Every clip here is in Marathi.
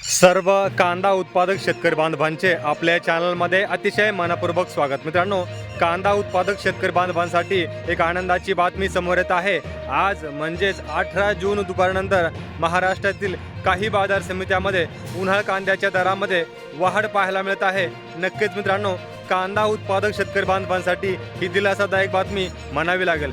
सर्व कांदा उत्पादक शेतकरी बांधवांचे आपल्या चॅनलमध्ये अतिशय मनपूर्वक स्वागत. मित्रांनो कांदा उत्पादक शेतकरी बांधवांसाठी एक आनंदाची बातमी समोर येत आहे. आज म्हणजेच अठरा जून दुपारनंतर महाराष्ट्रातील काही बाजार समित्यामध्ये उन्हाळ कांद्याच्या दरामध्ये वाढ पाहायला मिळत आहे. नक्कीच मित्रांनो कांदा उत्पादक शेतकरी बांधवांसाठी ही दिलासादायक बातमी म्हणावी लागेल.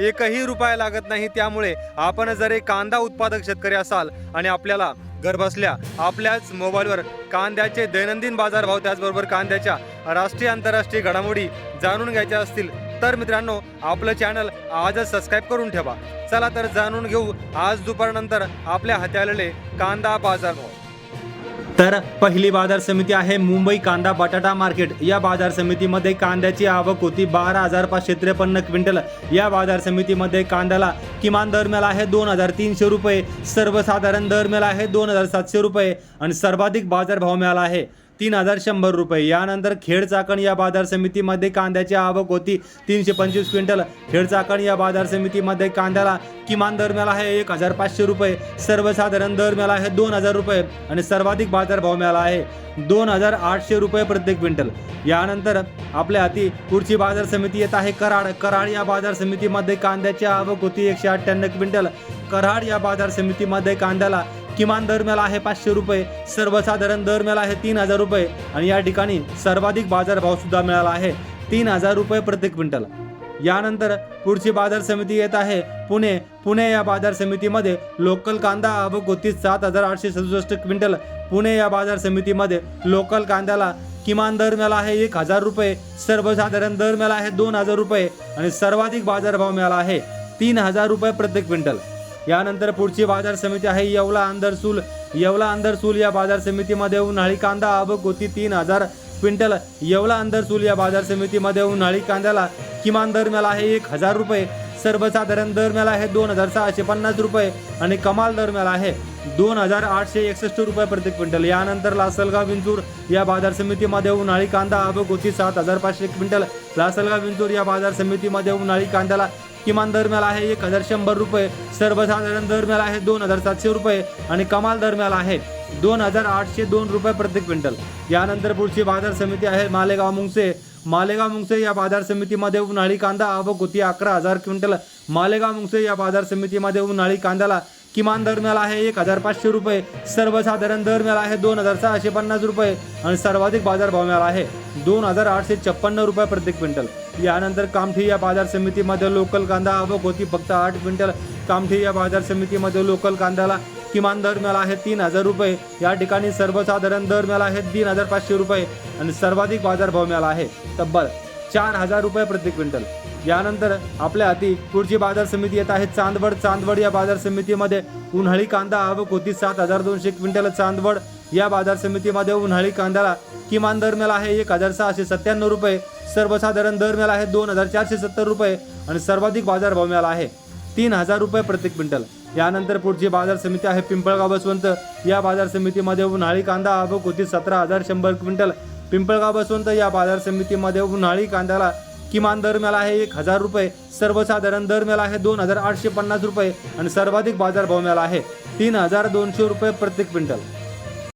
एकही रुपया लागत नाही. त्यामुळे आपण जर एक कांदा उत्पादक शेतकरी असाल आणि आपल्याला घरबसल्या आपल्याच मोबाईलवर कांद्याचे दैनंदिन बाजारभाव त्याचबरोबर कांद्याच्या राष्ट्रीय आंतरराष्ट्रीय घडामोडी जाणून घ्यायच्या असतील तर मित्रांनो आपलं चॅनल आजच सबस्क्राईब करून ठेवा. चला तर जाणून घेऊ आज दुपारनंतर आपल्या हाती आलेले कांदा बाजारभाव. तर पहिली बाजार समिती आहे मुंबई कांदा बटाटा मार्केट. या बाजार समितीमध्ये कांद्याची आवक होती बारा हजार पाचशे त्रेपन्न क्विंटल. या बाजार समितीमध्ये कांद्याला किमान दर मिळाला आहे दोन हजार तीनशे रुपये. सर्वसाधारण दर मिळाला आहे दोन हजार सातशे रुपये. आणि सर्वाधिक बाजारभाव मिळाला आहे. तीन हजार शंभर रुपये. यानंतर खेड चाकण या बाजार समितीमध्ये कांद्याची आवक होती. तीनशे पंचवीस क्विंटल. खेड चाकण या बाजार समितीमध्ये कांद्याला किमान दर मिळाला आहे एक हजार पाचशे रुपये. सर्वसाधारण दर मिळाला आहे दोन हजार रुपये आणि सर्वाधिक बाजारभाव मिळाला आहे दोन हजार आठशे रुपये प्रत्येक क्विंटल. यानंतर आपल्या हाती पुढची बाजार समिती येत आहे कराड. कराड या बाजार समितीमध्ये कांद्याची आवक होती एकशे अठ्ठ्याण्णव क्विंटल. कराड या बाजार समितीमध्ये कांद्याला किमान दर आहे पाचशे रुपये सर्वसाधारण दर आहे तीन हजार रुपये आणि या ठिकाणी सर्वाधिक बाजारभाव सुद्धा मिळाला आहे तीन हजार रुपये प्रत्येक क्विंटल. यानंतर पुढची बाजार समिती येत आहे पुणे पुणे या बाजार समितीमध्ये लोकल कांदा आवक होती सात हजार आठशे सदुसष्ट क्विंटल. पुणे या बाजार समितीमध्ये लोकल कांद्याला किमान दर मिळाला आहे एक हजार रुपये सर्वसाधारण दर मिळाला आहे दोन हजार रुपये आणि सर्वाधिक बाजारभाव मिळाला आहे तीन हजार रुपये प्रत्येक क्विंटल. यानंतर पुढची बाजार समिती आहे येवला अंदरसूल येवला अंदरसूल या बाजार समितीमध्ये उन्हाळी कांदा आवक होती तीन हजार क्विंटल. येवला अंदरसूल या बाजार समितीमध्ये उन्हाळी कांद्याला किमान दर मिळाला आहे एक हजार रुपये. सर्वसाधारण दर मिळाला आहे दोन हजार सहाशे पन्नास रुपये आणि कमाल दर मिळाला आहे दोन हजार आठशे एकसष्ट रुपये प्रति क्विंटल. यानंतर लासलगाव विंचूर या बाजार समितीमध्ये उन्हाळी कांदा आवक होती सात हजार पाचशे क्विंटल. लासलगाव विंचूर या बाजार समितीमध्ये उन्हाळी कांद्याला किमान दर मिळाला आहे एक हजार शंभर रुपये सर्वसाधारण दर मिळाला आहे दोन हजार सातशे रुपये आणि कमाल दर मिळाला आहे दोन हजार आठशे दोन रुपये प्रति क्विंटल. यानंतर पुढची बाजार समिती आहे मालेगाव मुंगसे. मालेगाव मुंगसे या बाजार समितीमध्ये उन्हाळी कांदा आवक होती अकरा हजार क्विंटल. मालेगाव मुंगसे या बाजार समितीमध्ये उन्हाळी कांद्याला किमान दर मिळाला आहे एक हजार पाचशे रुपये. सर्वसाधारण दर मिळाला आहे दोन हजार सहाशे पन्नास रुपये आणि सर्वाधिक बाजारभाव मिळाला आहे दोन हजार आठशे छप्पन्न रुपये प्रति क्विंटल. यानंतर कामठी या बाजार समितीमध्ये लोकल कांदा आवक होती फक्त आठ क्विंटल. कामठी या बाजार समितीमध्ये लोकल कांद्याला किमान दर मिळाला आहे तीन हजार रुपये. या ठिकाणी सर्वसाधारण दर मिळाला आहे तीन हजार पाचशे रुपये आणि सर्वाधिक बाजारभाव मिळाला आहे. तब्बल चार हजार रुपये प्रति क्विंटल. यानंतर आपल्या हाती पुढची बाजार समिती येत आहे. चांदवड चांदवड या बाजार समितीमध्ये उन्हाळी कांदा आवक होती सात हजार दोनशे क्विंटल चांदवड. या बाजार समितीमध्ये उन्हाळी कांद्याला किमान दर मिळाला आहे एक हजार सहाशे सत्त्याण्णव रुपये. सर्वसाधारण दर मिळाला आहे दोन हजार चारशे सत्तर रुपये आणि सर्वाधिक बाजारभाव मिळाला आहे तीन हजार रुपये प्रति क्विंटल. यानंतर पुढची बाजार समिती आहे पिंपळगाव बसवंत. या बाजार समितीमध्ये उन्हाळी कांदा आवक होती सतरा हजार शंभर क्विंटल. पिंपळगाव तर या बाजार समितीमध्ये उन्हाळी कांद्याला किमान दर मिळाला आहे एक हजार रुपये सर्वसाधारण दर मिळाला आहे दोन हजार आठशे पन्नास रुपये आणि सर्वाधिक बाजारभाव मिळाला आहे तीन हजार दोनशे रुपये प्रत्येक क्विंटल.